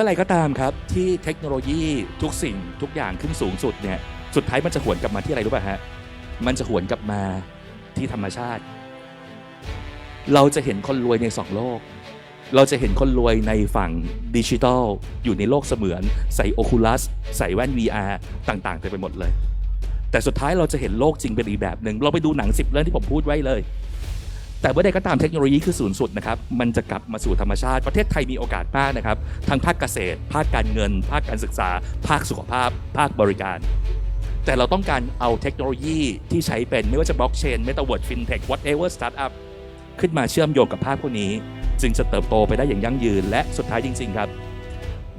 อะไรก็ตามครับที่เทคโนโลยีทุกสิ่งทุกอย่างขึ้นสูงสุดเนี่ยสุดท้ายมันจะหวนกลับมาที่อะไรรู้ป่ะฮะมันจะหวนกลับมาที่ธรรมชาติ เราจะเห็นคนรวยในสองโลก เราจะเห็นคนรวยในฝั่งดิจิทัลอยู่ในโลกเสมือน ใส่โอคูลัสใส่แว่น VR ต่างๆเต็มไปหมดเลย แต่สุดท้ายเราจะเห็นโลกจริงเป็นอีกแบบหนึ่งเราไปดูหนังสิบเรื่องที่ผมพูดไว้เลย แต่เมื่อใดก็ตามเทคโนโลยีคือศูนย์สุดนะครับ มันจะกลับมาสู่ธรรมชาติ ประเทศไทยมีโอกาสมากนะครับ ทั้งภาคเกษตร ภาคการเงิน ภาคการศึกษา ภาคสุขภาพ ภาคบริการ แต่เราต้องการเอาเทคโนโลยีที่ใช้เป็นไม่ว่าจะบล็อกเชนเมตาเวิร์ดฟินเทค whatever startup ขึ้นมาเชื่อมโยงกับภาคพวกนี้ จึงจะเติบโตไปได้อย่างยั่งยืน และสุดท้ายจริง ๆ ครับ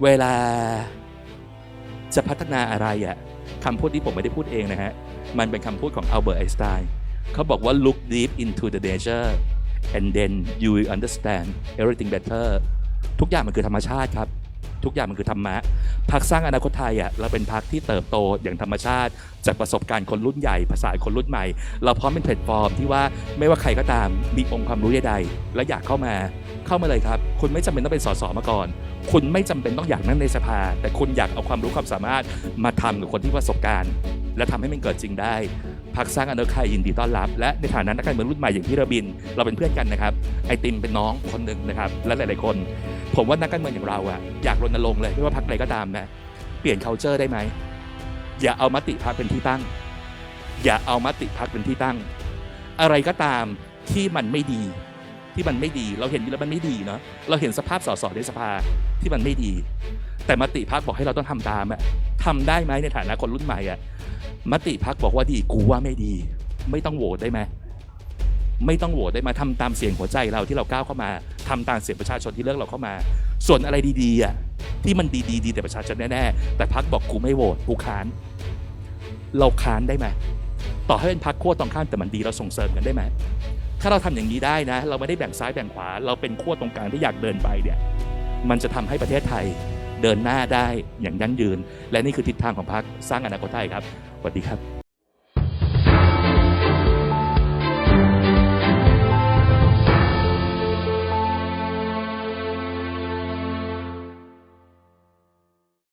เวลาจะพัฒนาอะไรอะคำพูดที่ผมไม่ได้พูดเองนะฮะมันเป็นคำพูดของอัลเบิร์ตไอน์สไตน์ เขาบอกว่า look deep into the nature and then you will understand everything better ทุกอย่างมันคือธรรมชาติครับ ทุกอย่างมันคือธรรมะพักสร้างอนาคตไทยอะเราเป็นพักที่เติบโตอย่างธรรมชาติ จากประสบการณ์คนรุ่นใหญ่ ภาษาคนรุ่นใหม่ เราพร้อมเป็นแพลตฟอร์มที่ว่าไม่ว่าใครก็ตามมีองค์ความรู้ใดๆและอยากเข้ามาเข้ามาเลยครับ คุณไม่จำเป็นต้องเป็นสสมาก่อน คุณไม่จำเป็นต้องอยากนั่งในสภา แต่คุณอยากเอาความรู้ความสามารถมาทำกับคนที่ประสบการณ์ และทำให้มันเกิดจริงได้พักสร้างอนาคตยยินดีต้อนรับ และในฐานะนักการเมืองรุ่นใหม่อย่างพี่ระบิน เราเป็นเพื่อนกันนะครับไอติมเป็นน้องคนหนึ่งนะครับและหลาย ๆคน ผมว่านักการเมืองอย่างเราอะอยากรณรงค์เลยไม่ว่าพักใดก็ตามนะเปลี่ยน culture ได้ไหมอย่าเอามติพักเป็นที่ตั้ง อย่าเอามติพักเป็นที่ตั้ง อะไรก็ตามที่มันไม่ดี ที่มันไม่ดี เราเห็นแล้วมันไม่ดีเนาะเราเห็นสภาพสสในสภาที่มันไม่ดี แต่มติพักบอกให้เราต้องทำตามอะทำได้ไหมในฐานะคนรุ่นใหม่อะมติพักบอกว่าดีกูว่าไม่ดี ไม่ต้องโหวตได้ไหมไม่ต้องโหวตได้มาทำตามเสียงหัวใจเราที่เราก้าวเข้ามาทำตามเสียงประชาชนที่เลือกเราเข้ามา ส่วนอะไรดีๆอะที่มันดีๆดีแต่ประชาชนแน่ๆแต่พักบอกกูไม่โหวตกูค้าน เราค้านได้ไหมต่อให้เป็นพักขั้วตรงข้ามแต่มันดีเราส่งเสริมกันได้ไหม ถ้าเราทำอย่างนี้ได้นะ เราไม่ได้แบ่งซ้ายแบ่งขวา เราเป็นขั้วตรงกลางที่อยากเดินไปเนี่ยมันจะทำให้ประเทศไทยเดินหน้าได้อย่างยั่งยืน และนี่คือทิศทางของพรรคสร้างอนาคตไทยครับสวัสดีครับ